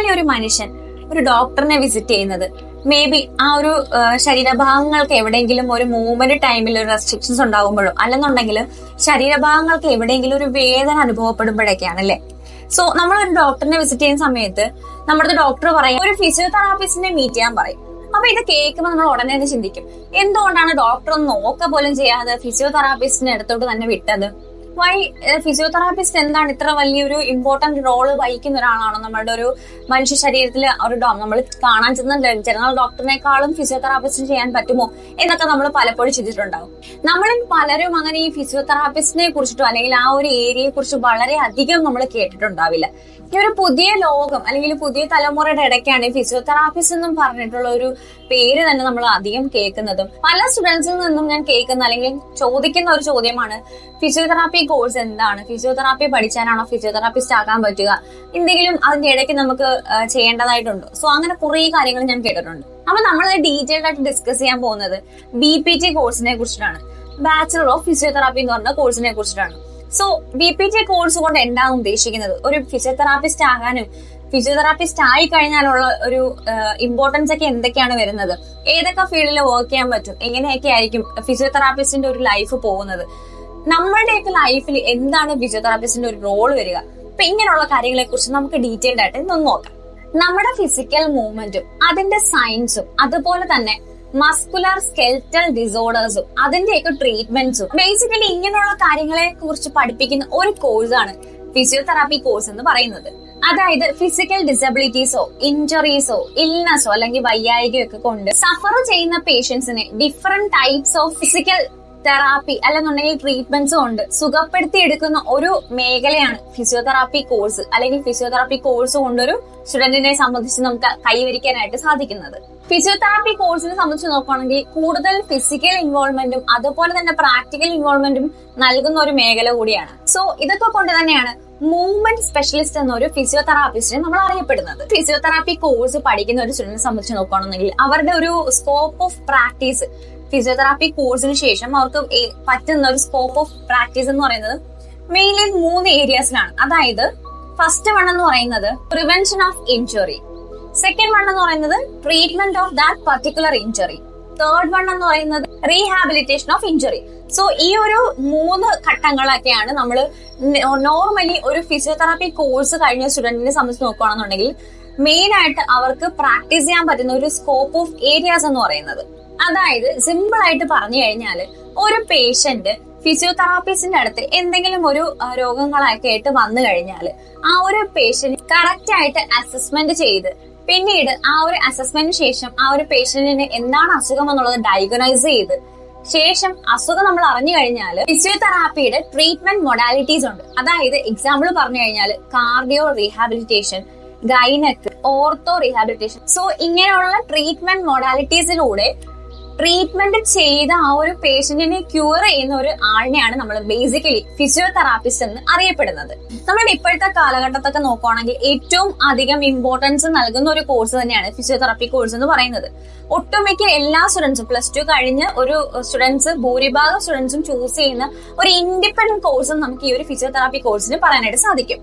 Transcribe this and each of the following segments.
Normally ഒരു മനുഷ്യൻ ഒരു ഡോക്ടറിനെ വിസിറ്റ് ചെയ്യുന്നത്. മേ ബി ആ ഒരു ശരീരഭാഗങ്ങൾക്ക് എവിടെയെങ്കിലും ഒരു മൂവ്മെന്റ് ടൈമിൽ ഒരു റെസ്ട്രിക്ഷൻസ് ഉണ്ടാകുമ്പോഴും അല്ലെന്നുണ്ടെങ്കിൽ ശരീരഭാഗങ്ങൾക്ക് എവിടെയെങ്കിലും ഒരു വേദന അനുഭവപ്പെടുമ്പോഴൊക്കെയാണ് അല്ലേ? സോ നമ്മൾ ഒരു ഡോക്ടറിനെ വിസിറ്റ് ചെയ്യുന്ന സമയത്ത് നമ്മുടെ ഡോക്ടർ പറയും ഒരു ഫിസിയോതെറാപ്പിസ്റ്റിനെ മീറ്റ് ചെയ്യാൻ പറയും. അപ്പൊ ഇത് കേൾക്കുമ്പോൾ നമ്മൾ ഉടനെ തന്നെ ചിന്തിക്കും എന്തുകൊണ്ടാണ് ഡോക്ടർ നോക്ക പോലും ചെയ്യാതെ ഫിസിയോതെറാപ്പിസ്റ്റിന്റെ അടുത്തോട്ട് തന്നെ വിട്ടത്? വൈ ഫിസിയോതെറാപ്പിസ്റ്റ് എന്താണ് ഇത്ര വലിയൊരു ഇമ്പോർട്ടന്റ് റോൾ വഹിക്കുന്ന ഒരാളാണോ? നമ്മുടെ ഒരു മനുഷ്യ ശരീരത്തിൽ ഒരു നമ്മൾ കാണാൻ ചെന്ന ജനറൽ ഡോക്ടറിനേക്കാളും ഫിസിയോതെറാപ്പിസ്റ്റ് ചെയ്യാൻ പറ്റുമോ? എന്നൊക്കെ നമ്മൾ പലപ്പോഴും ചിന്തിച്ചിട്ടുണ്ടാവും. നമ്മളിൽ പലരും അങ്ങനെ ഈ ഫിസിയോതെറാപ്പിസ്റ്റിനെ കുറിച്ചിട്ടോ അല്ലെങ്കിൽ ആ ഒരു ഏരിയയെ കുറിച്ച് വളരെ അധികം നമ്മൾ കേട്ടിട്ടുണ്ടാവില്ല. ഈ ഒരു പുതിയ ലോകം അല്ലെങ്കിൽ പുതിയ തലമുറയുടെ ഇടയ്ക്കാണ് ഈ ഫിസിയോതെറാപ്പിസ്റ്റ് എന്നും പറഞ്ഞിട്ടുള്ള ഒരു പേര് തന്നെ നമ്മൾ അധികം കേൾക്കുന്നതും. പല സ്റ്റുഡൻസിൽ നിന്നും ഞാൻ കേൾക്കുന്ന അല്ലെങ്കിൽ ചോദിക്കുന്ന ഒരു ചോദ്യമാണ് ഫിസിയോതെറാപ്പി കോഴ്സ് എന്താണ്? ഫിസിയോതെറാപ്പി പഠിച്ചാനാണോ ഫിസിയോതെറാപ്പിസ്റ്റ് ആകാൻ പറ്റുക? എന്തെങ്കിലും അതിന്റെ ഇടയ്ക്ക് നമുക്ക് ചെയ്യേണ്ടതായിട്ടുണ്ടോ? സോ അങ്ങനെ കുറെ കാര്യങ്ങൾ ഞാൻ കേട്ടിട്ടുണ്ട്. അപ്പൊ നമ്മൾ ഡീറ്റെയിൽഡ് ആയിട്ട് ഡിസ്കസ് ചെയ്യാൻ പോകുന്നത് ബി പി ടി കോഴ്സിനെ കുറിച്ചിട്ടാണ്. ബാച്ചിലർ ഓഫ് ഫിസിയോതെറാപ്പി എന്ന് പറഞ്ഞ കോഴ്സിനെ കുറിച്ചിട്ടാണ്. So B P T course കൊണ്ട് എന്താണ് ഉദ്ദേശിക്കുന്നത്? ഒരു ഫിസിയോതെറാപ്പിസ്റ്റ് ആകാനും ഫിസിയോതെറാപ്പിസ്റ്റ് ആയി കഴിഞ്ഞാലുള്ള ഒരു ഇമ്പോർട്ടൻസ് ഒക്കെ എന്തൊക്കെയാണ് വരുന്നത്? ഏതൊക്കെ ഫീൽഡിൽ വർക്ക് ചെയ്യാൻ പറ്റും? എങ്ങനെയൊക്കെ ആയിരിക്കും ഫിസിയോതെറാപ്പിസ്റ്റിന്റെ ഒരു ലൈഫ് പോകുന്നത്? നമ്മളുടെയൊക്കെ ലൈഫിൽ എന്താണ് ഫിസിയോതെറാപ്പിസ്റ്റിന്റെ ഒരു റോൾ വരിക? അപ്പൊ ഇങ്ങനെയുള്ള കാര്യങ്ങളെ കുറിച്ച് നമുക്ക് ഡീറ്റെയിൽഡ് ആയിട്ട് ഒന്ന് നോക്കാം. നമ്മുടെ ഫിസിക്കൽ മൂവ്മെന്റും അതിന്റെ സയൻസും അതുപോലെ തന്നെ മസ്കുലർ സ്കെൽറ്റൽ ഡിസോർഡേഴ്സും അതിന്റെയൊക്കെ ട്രീറ്റ്മെന്റ്സും ബേസിക്കലി ഇങ്ങനെയുള്ള കാര്യങ്ങളെ കുറിച്ച് പഠിപ്പിക്കുന്ന ഒരു കോഴ്സാണ് ഫിസിയോതെറാപ്പി കോഴ്സ് എന്ന് പറയുന്നത്. അതായത് ഫിസിക്കൽ ഡിസബിലിറ്റീസോ ഇഞ്ചറീസോ ഇൽനസോ അല്ലെങ്കിൽ വയ്യായികയോ ഒക്കെ കൊണ്ട് സഫർ ചെയ്യുന്ന പേഷ്യൻസിന് different types of physical therapy അല്ലെന്നുണ്ടെങ്കിൽ ട്രീറ്റ്മെന്റ്സും ഉണ്ട്. സുഖപ്പെടുത്തി എടുക്കുന്ന ഒരു മേഖലയാണ് ഫിസിയോതെറാപ്പി കോഴ്സ് അല്ലെങ്കിൽ ഫിസിയോതെറാപ്പി കോഴ്സ് കൊണ്ടൊരു സ്റ്റുഡന്റിനെ സംബന്ധിച്ച് നമുക്ക് കൈവരിക്കാനായിട്ട് സാധിക്കുന്നത്. ഫിസിയോതെറാപ്പി കോഴ്സിനെ സംബന്ധിച്ച് നോക്കുകയാണെങ്കിൽ കൂടുതൽ ഫിസിക്കൽ ഇൻവോൾവ്മെന്റും അതുപോലെ തന്നെ പ്രാക്ടിക്കൽ ഇൻവോൾവ്മെന്റും നൽകുന്ന ഒരു മേഖല കൂടിയാണ്. സോ ഇതൊക്കെ കൊണ്ട് തന്നെയാണ് മൂവ്മെന്റ് സ്പെഷ്യലിസ്റ്റ് എന്നൊരു ഫിസിയോതെറാപ്പിസ്റ്റിനെ നമ്മൾ അറിയപ്പെടുന്നത്. ഫിസിയോതെറാപ്പി കോഴ്സ് പഠിക്കുന്ന ഒരു സ്റ്റുഡന്റിനെ സംബന്ധിച്ച് നോക്കുകയാണെന്നുണ്ടെങ്കിൽ അവരുടെ ഒരു സ്കോപ്പ് ഓഫ് പ്രാക്ടീസ് ഫിസിയോതെറാപ്പി കോഴ്സിന് ശേഷം അവർക്ക് പറ്റുന്ന ഒരു സ്കോപ്പ് ഓഫ് പ്രാക്ടീസ് എന്ന് പറയുന്നത് മെയിൻലി മൂന്ന് ഏരിയാസിലാണ് അതായത് ഫസ്റ്റ് വൺ എന്ന് പറയുന്നത് prevention of injury second one എന്ന് പറയുന്നത് treatment of that particular injury third one എന്ന് പറയുന്നത് റീഹാബിലിറ്റേഷൻ ഓഫ് ഇഞ്ചുറി സോ ഈ ഒരു മൂന്ന് ഘട്ടങ്ങളൊക്കെയാണ് നമ്മൾ നോർമലി ഒരു ഫിസിയോതെറാപ്പി കോഴ്സ് കഴിഞ്ഞ സ്റ്റുഡന്റിനെ സംബന്ധിച്ച് നോക്കുകയാണെന്നുണ്ടെങ്കിൽ മെയിൻ ആയിട്ട് അവർക്ക് പ്രാക്ടീസ് ചെയ്യാൻ പറ്റുന്ന ഒരു സ്കോപ്പ് ഓഫ് ഏരിയാസ് എന്ന് പറയുന്നത്. അതായത് സിമ്പിൾ ആയിട്ട് പറഞ്ഞു കഴിഞ്ഞാൽ ഒരു പേഷ്യന്റ് ഫിസിയോതെറാപ്പിസ്റ്റിന്റെ അടുത്ത് എന്തെങ്കിലും ഒരു രോഗങ്ങളൊക്കെ ആയിട്ട് വന്നു കഴിഞ്ഞാൽ ആ ഒരു പേഷ്യന്റ് കറക്റ്റ് ആയിട്ട് അസസ്മെന്റ് ചെയ്ത് പിന്നീട് ആ ഒരു അസസ്മെന്റിന് ശേഷം ആ ഒരു പേഷ്യന്റിന് എന്താണ് അസുഖം എന്നുള്ളത് ഡയഗ്നോസ് ചെയ്ത് ശേഷം അസുഖം നമ്മൾ അറിഞ്ഞു കഴിഞ്ഞാൽ ഫിസിയോതെറാപ്പിയുടെ ട്രീറ്റ്മെന്റ് മൊഡാലിറ്റീസ് ഉണ്ട്. അതായത് എക്സാമ്പിൾ പറഞ്ഞു കഴിഞ്ഞാൽ cardio rehabilitation gynaec ortho rehabilitation so ഇങ്ങനെയുള്ള ട്രീറ്റ്മെന്റ് മൊഡാലിറ്റീസിലൂടെ ട്രീറ്റ്മെന്റ് ചെയ്ത ആ ഒരു പേഷ്യന്റിനെ ക്യൂർ ചെയ്യുന്ന ഒരു ആളിനെയാണ് നമ്മൾ ബേസിക്കലി ഫിസിയോതെറാപ്പിസ്റ്റ് എന്ന് അറിയപ്പെടുന്നത്. നമ്മുടെ ഇപ്പോഴത്തെ കാലഘട്ടത്തൊക്കെ നോക്കുവാണെങ്കിൽ ഏറ്റവും അധികം ഇമ്പോർട്ടൻസ് നൽകുന്ന ഒരു കോഴ്സ് തന്നെയാണ് ഫിസിയോതെറാപ്പി കോഴ്സ് എന്ന് പറയുന്നത്. ഒട്ടുമിക്ക എല്ലാ സ്റ്റുഡൻസും പ്ലസ് ടു കഴിഞ്ഞ് ഒരു സ്റ്റുഡൻസ് ഭൂരിഭാഗം സ്റ്റുഡൻസും ചൂസ് ചെയ്യുന്ന ഒരു ഇൻഡിപെൻഡന്റ് കോഴ്സും നമുക്ക് ഈ ഒരു ഫിസിയോതെറാപ്പി കോഴ്സിന് പറയാനായിട്ട് സാധിക്കും.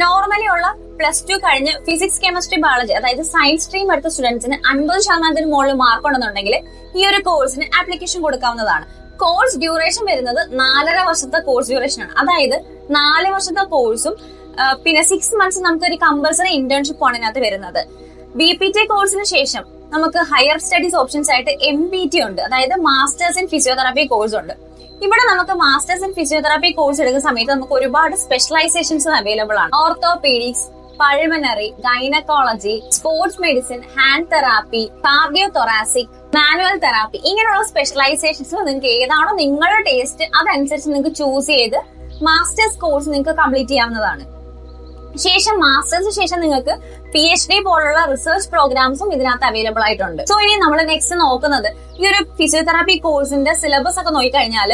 നോർമലി ഉള്ള പ്ലസ് ടു കഴിഞ്ഞ് ഫിസിക്സ് കെമിസ്ട്രി ബയോളജി അതായത് സയൻസ് സ്ട്രീം എടുത്ത സ്റ്റുഡൻസിന് അൻപത് ശതമാനത്തിന് മുകളിൽ മാർക്ക് ഉണ്ടെന്നുണ്ടെങ്കിൽ ഈ ഒരു കോഴ്സിന് ആപ്ലിക്കേഷൻ കൊടുക്കാവുന്നതാണ്. കോഴ്സ് ഡ്യൂറേഷൻ വരുന്നത് നാലര വർഷത്തെ കോഴ്സ് ഡ്യൂറേഷൻ ആണ്. അതായത് നാല് വർഷത്തെ കോഴ്സും പിന്നെ സിക്സ് മന്ത്സ് നമുക്ക് ഒരു കമ്പൽസറി ഇന്റേൺഷിപ്പ് ആണ് ഇതിനകത്ത് വരുന്നത്. ബി പി ടി കോഴ്സിന് ശേഷം നമുക്ക് ഹയർ സ്റ്റഡീസ് ഓപ്ഷൻസ് ആയിട്ട് എം ബി ടി ഉണ്ട്. അതായത് മാസ്റ്റേഴ്സ് ഇൻ ഫിസിയോതെറാപ്പി കോഴ്സ് ഉണ്ട്. ഇവിടെ നമുക്ക് മാസ്റ്റേഴ്സ് ഇൻ ഫിസിയോതെറാപ്പി കോഴ്സ് എടുക്കുന്ന സമയത്ത് നമുക്ക് ഒരുപാട് സ്പെഷ്യലൈസേഷൻസ് അവൈലബിൾ ആണ്. Orthopaedics pulmonary gynaecology sports medicine hand therapy cardio thoracic manual therapy ഇങ്ങനെയുള്ള സ്പെഷ്യലൈസേഷൻസ് നിങ്ങൾക്ക് ഏതാണോ നിങ്ങളുടെ ടേസ്റ്റ് അതനുസരിച്ച് നിങ്ങൾക്ക് ചൂസ് ചെയ്ത് മാസ്റ്റേഴ്സ് കോഴ്സ് നിങ്ങൾക്ക് കംപ്ലീറ്റ് ചെയ്യാവുന്നതാണ്. ശേഷം മാസ്റ്റേഴ്സിന് ശേഷം നിങ്ങൾക്ക് പി എച്ച് ഡി പോലുള്ള റിസർച്ച് പ്രോഗ്രാംസും ഇതിനകത്ത് അവൈലബിൾ ആയിട്ടുണ്ട്. സോ ഇനി നമ്മൾ നെക്സ്റ്റ് നോക്കുന്നത് ഈ ഒരു ഫിസിയോതെറാപ്പി കോഴ്സിന്റെ സിലബസ് ഒക്കെ നോക്കിക്കഴിഞ്ഞാൽ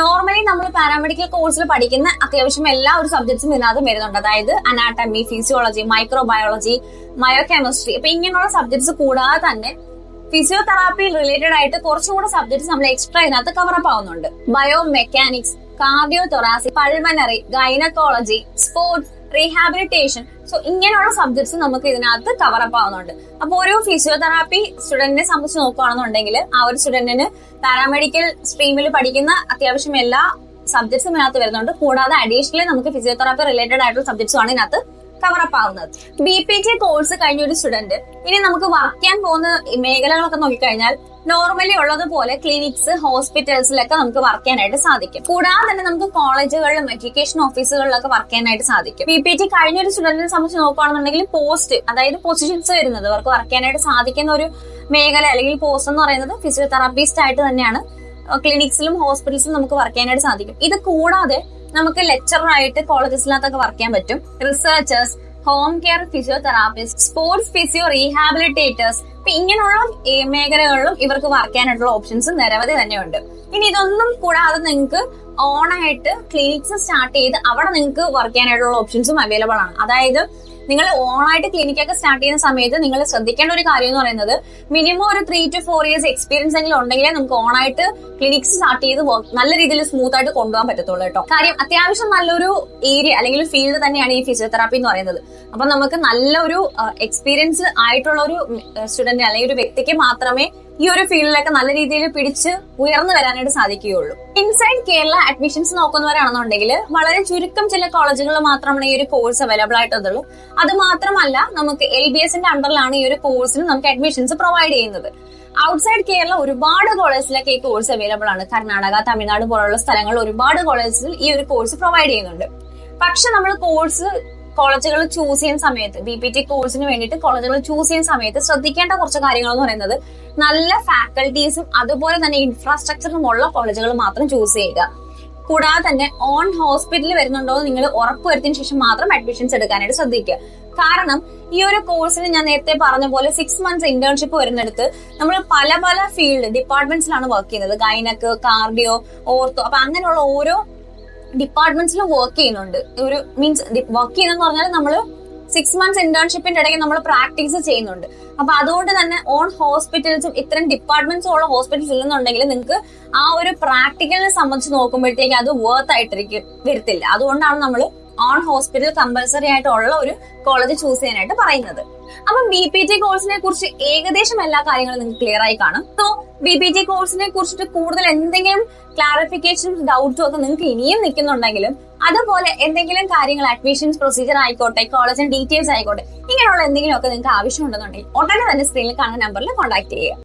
നോർമലി നമ്മൾ പാരാമെഡിക്കൽ കോഴ്സിൽ പഠിക്കുന്ന അത്യാവശ്യം എല്ലാ ഒരു സബ്ജക്ട്സും ഇതിനകത്ത് വരുന്നുണ്ട്. അതായത് അനാട്ടമി ഫിസിയോളജി മൈക്രോബയോളജി മയോകെമിസ്ട്രി അപ്പൊ ഇങ്ങനെയുള്ള സബ്ജക്ട്സ് കൂടാതെ തന്നെ ഫിസിയോതെറാപ്പി റിലേറ്റഡ് ആയിട്ട് കുറച്ചുകൂടെ സബ്ജക്ട്സ് നമ്മൾ എക്സ്ട്രാ ഇതിനകത്ത് കവറപ്പ് ആവുന്നുണ്ട്. Bio mechanics cardio thoracic pulmonary gynaecology sports rehabilitation so ഇങ്ങനെയുള്ള സബ്ജക്ട്സ് നമുക്ക് ഇതിനകത്ത് കവർ അപ്പ് ആവുന്നുണ്ട്. അപ്പോൾ ഒരു ഫിസിയോതെറാപ്പി സ്റ്റുഡന്റിനെ സംബന്ധിച്ച് നോക്കുകയാണെന്നുണ്ടെങ്കിൽ ആ ഒരു സ്റ്റുഡന്റിന് പാരാമെഡിക്കൽ സ്ട്രീമിൽ പഠിക്കുന്ന അത്യാവശ്യം എല്ലാ സബ്ജക്ട്സും ഇതിനകത്ത് വരുന്നുണ്ട്. കൂടാതെ അഡീഷണലി നമുക്ക് ഫിസിയോതെറാപ്പി റിലേറ്റഡ് ആയിട്ടുള്ള സബ്ജക്ട്സും ആണ് ഇതിനകത്ത് കവർ അപ്പ് ആവുന്നത്. ബി പി ടി കോഴ്സ് കഴിഞ്ഞ ഒരു സ്റ്റുഡന്റ് ഇനി നമുക്ക് വർക്ക് ചെയ്യാൻ പോകുന്ന മേഖലകളൊക്കെ നോക്കിക്കഴിഞ്ഞാൽ നോർമലി ഉള്ളതുപോലെ ക്ലിനിക്സ് ഹോസ്പിറ്റൽസിലൊക്കെ നമുക്ക് വർക്ക് ചെയ്യാനായിട്ട് സാധിക്കും. കൂടാതെ തന്നെ നമുക്ക് കോളേജുകളിലും എഡ്യൂക്കേഷൻ ഓഫീസുകളിലൊക്കെ വർക്ക് ചെയ്യാനായിട്ട് സാധിക്കും. ബി പി ടി കഴിഞ്ഞ ഒരു സ്റ്റുഡന്റിനെ സംബന്ധിച്ച് നോക്കുകയാണെന്നുണ്ടെങ്കിൽ പോസ്റ്റ് അതായത് പൊസിഷൻസ് വരുന്നത് അവർക്ക് വർക്ക് ചെയ്യാനായിട്ട് സാധിക്കുന്ന ഒരു മേഖല അല്ലെങ്കിൽ പോസ്റ്റ് എന്ന് പറയുന്നത് ഫിസിയോതെറാപ്പിസ്റ്റ് ആയിട്ട് തന്നെയാണ്. ക്ലിനിക്സിലും ഹോസ്പിറ്റൽസിലും നമുക്ക് വർക്ക് ചെയ്യാനായിട്ട് സാധിക്കും. ഇത് കൂടാതെ നമുക്ക് ലെക്ചറായിട്ട് കോളേജസിനകത്തൊക്കെ വർക്ക് ചെയ്യാൻ പറ്റും. Researchers home care physiotherapist sports physio rehabilitators അപ്പൊ ഇങ്ങനെയുള്ള മേഖലകളിലും ഇവർക്ക് വർക്ക് ചെയ്യാനായിട്ടുള്ള ഓപ്ഷൻസ് നിരവധി തന്നെയുണ്ട്. ഇനി ഇതൊന്നും കൂടാതെ നിങ്ങൾക്ക് ഓണായിട്ട് ക്ലിനിക്സ് സ്റ്റാർട്ട് ചെയ്ത് അവിടെ നിങ്ങൾക്ക് വർക്ക് ചെയ്യാനായിട്ടുള്ള ഓപ്ഷൻസും അവൈലബിൾ ആണ്. അതായത് നിങ്ങൾ ഓണായിട്ട് ക്ലിനിക്കൊക്കെ സ്റ്റാർട്ട് ചെയ്യുന്ന സമയത്ത് നിങ്ങൾ ശ്രദ്ധിക്കേണ്ട ഒരു കാര്യം എന്ന് പറയുന്നത് മിനിമം ഒരു three two four years experience എങ്കിലും ഉണ്ടെങ്കിലേ നമുക്ക് ഓണായിട്ട് ക്ലിനിക്സ് സ്റ്റാർട്ട് ചെയ്ത് നല്ല രീതിയിൽ സ്മൂത്ത് ആയിട്ട് കൊണ്ടുപോകാൻ പറ്റത്തുള്ളൂ കേട്ടോ. കാര്യം അത്യാവശ്യം നല്ലൊരു ഏരിയ അല്ലെങ്കിൽ ഫീൽഡ് തന്നെയാണ് ഈ ഫിസിയോതെറാപ്പി എന്ന് പറയുന്നത്. അപ്പൊ നമുക്ക് നല്ലൊരു എക്സ്പീരിയൻസ് ആയിട്ടുള്ള ഒരു സ്റ്റുഡന്റ് അല്ലെങ്കിൽ ഒരു വ്യക്തിക്ക് മാത്രമേ ഈ ഒരു ഫീൽഡിലൊക്കെ നല്ല രീതിയിൽ പിടിച്ച് ഉയർന്നു വരാനായിട്ട് സാധിക്കുകയുള്ളൂ. ഇൻസൈഡ് കേരള അഡ്മിഷൻസ് നോക്കുന്നവരാണെന്നുണ്ടെങ്കിൽ വളരെ ചുരുക്കം ചില കോളേജുകൾ മാത്രമാണ് ഈ ഒരു കോഴ്സ് അവൈലബിൾ ആയിട്ടുള്ളൂ അത് മാത്രമല്ല നമുക്ക് എൽ ബി എസിന്റെ അണ്ടറിലാണ് ഈ ഒരു കോഴ്സിന് നമുക്ക് അഡ്മിഷൻസ് പ്രൊവൈഡ് ചെയ്യുന്നത്. ഔട്ട്സൈഡ് കേരള ഒരുപാട് കോളേജിലൊക്കെ ഈ കോഴ്സ് അവൈലബിൾ ആണ്. കർണാടക തമിഴ്നാട് പോലുള്ള സ്ഥലങ്ങളിൽ ഒരുപാട് കോളേജിൽ ഈ ഒരു കോഴ്സ് പ്രൊവൈഡ് ചെയ്യുന്നുണ്ട്. പക്ഷെ നമ്മൾ കോഴ്സ് കോളേജുകൾ ചൂസ് ചെയ്യുന്ന സമയത്ത് ബി പി ടി കോഴ്സിന് വേണ്ടിയിട്ട് കോളേജുകൾ ചൂസ് ചെയ്യുന്ന സമയത്ത് ശ്രദ്ധിക്കേണ്ട കുറച്ച് കാര്യങ്ങൾ എന്ന് പറയുന്നത് നല്ല ഫാക്കൽറ്റീസും അതുപോലെ തന്നെ ഇൻഫ്രാസ്ട്രക്ചറും ഉള്ള കോളേജുകൾ മാത്രം ചൂസ് ചെയ്യുക. കൂടാതെ തന്നെ ഓൺ ഹോസ്പിറ്റലിൽ വരുന്നുണ്ടോ എന്ന് നിങ്ങൾ ഉറപ്പുവരുത്തിയതിനു ശേഷം മാത്രം അഡ്മിഷൻസ് എടുക്കാനായിട്ട് ശ്രദ്ധിക്കുക. കാരണം ഈ ഒരു കോഴ്സിന് ഞാൻ നേരത്തെ പറഞ്ഞ പോലെ സിക്സ് മന്ത്സ് ഇന്റേൺഷിപ്പ് വരുന്നിടത്ത് നമ്മൾ പല പല ഫീൽഡ് ഡിപ്പാർട്ട്മെന്റ്സിലാണ് വർക്ക് ചെയ്യുന്നത്. ഗൈനക്ക് കാർഡിയോ ഓർത്തോ അപ്പൊ അങ്ങനെയുള്ള ഓരോ ഡിപ്പാർട്ട്മെന്റ്സിലും വർക്ക് ചെയ്യുന്നുണ്ട്. ഒരു മീൻസ് വർക്ക് ചെയ്യുന്നെന്ന് പറഞ്ഞാൽ നമ്മൾ സിക്സ് മന്ത്സ് ഇന്റേൺഷിപ്പിന്റെ ഇടയ്ക്ക് നമ്മൾ പ്രാക്ടീസ് ചെയ്യുന്നുണ്ട്. അപ്പൊ അതുകൊണ്ട് തന്നെ ഓൺ ഹോസ്പിറ്റൽസും ഇത്തരം ഡിപ്പാർട്ട്മെന്റ്സും ഉള്ള ഹോസ്പിറ്റൽസ് ഇല്ലെന്നുണ്ടെങ്കിൽ നിങ്ങൾക്ക് ആ ഒരു പ്രാക്ടിക്കലിനെ സംബന്ധിച്ച് നോക്കുമ്പോഴത്തേക്ക് അത് വർത്ത് ആയിട്ടിരിക്കും വരത്തില്ല. അതുകൊണ്ടാണ് നമ്മൾ ഓൺ ഹോസ്പിറ്റൽ കമ്പൽസറി ആയിട്ടുള്ള ഒരു കോളേജ് ചൂസ് ചെയ്യാനായിട്ട് പറയുന്നത്. അപ്പം ബി പി ടി കോഴ്സിനെ കുറിച്ച് ഏകദേശം എല്ലാ കാര്യങ്ങളും നിങ്ങൾക്ക് ക്ലിയർ ആയി കാണും. സോ ബി പി ടി കോഴ്സിനെ കുറിച്ചിട്ട് കൂടുതൽ എന്തെങ്കിലും ക്ലാരിഫിക്കേഷൻസ് ഡൗട്ട്സോ ഒക്കെ നിങ്ങൾക്ക് ഇനിയും നിൽക്കുന്നുണ്ടെങ്കിലും അതുപോലെ എന്തെങ്കിലും കാര്യങ്ങൾ അഡ്മിഷൻസ് പ്രൊസീജിയർ ആയിക്കോട്ടെ കോളേജിന്റെ ഡീറ്റെയിൽസ് ആയിക്കോട്ടെ ഇങ്ങനെയുള്ള എന്തെങ്കിലും ഒക്കെ നിങ്ങൾക്ക് ആവശ്യമുണ്ടെന്നുണ്ടെങ്കിൽ ഉടനെ തന്നെ സ്ക്രീനിൽ കാണുന്ന നമ്പറിൽ കോൺടാക്ട് ചെയ്യുക.